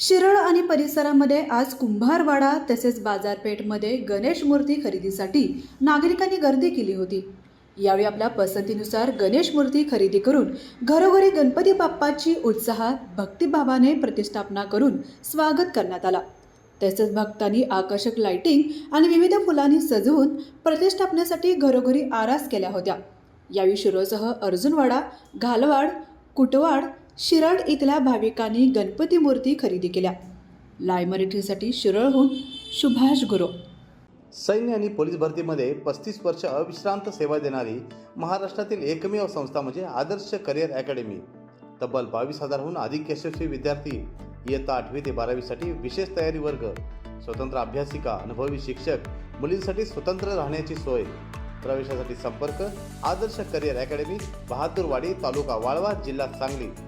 शिरळ आणि परिसरामध्ये आज कुंभारवाडा तसेच बाजारपेठमध्ये गणेश मूर्ती खरेदीसाठी नागरिकांनी गर्दी केली होती. यावेळी आपल्या पसंतीनुसार गणेश मूर्ती खरेदी करून घरोघरी गणपती बाप्पाची उत्साहात भक्तिभावाने प्रतिष्ठापना करून स्वागत करण्यात आला. तसेच भक्तांनी आकर्षक लाइटिंग आणि विविध फुलांनी सजवून प्रतिष्ठापनेसाठी घरोघरी आरास केल्या होत्या. यावेळी शिरोसह अर्जुनवाडा घालवाड कुटवाड शिराड इथल्या भाविकांनी गणपती मूर्ती खरेदी केल्या. लाय मराठीसाठी शिरळहून सुभाष गुरु. सैन्य आणि पोलीस भरतीमध्ये पस्तीस वर्ष अविश्रांत सेवा देणारी महाराष्ट्रातील एकमेव संस्था म्हणजे आदर्श करिअर अकॅडमी. तब्बल बावीस हजारहून अधिक यशस्वी विद्यार्थी इयत्ता आठवी ते बारावीसाठी विशेष तयारी वर्ग स्वतंत्र अभ्यासिका अनुभवी शिक्षक मुलींसाठी स्वतंत्र राहण्याची सोय. प्रवेशासाठी संपर्क आदर्श करिअर अकॅडमी बहादूरवाडी तालुका वाळवा जिल्हा सांगली.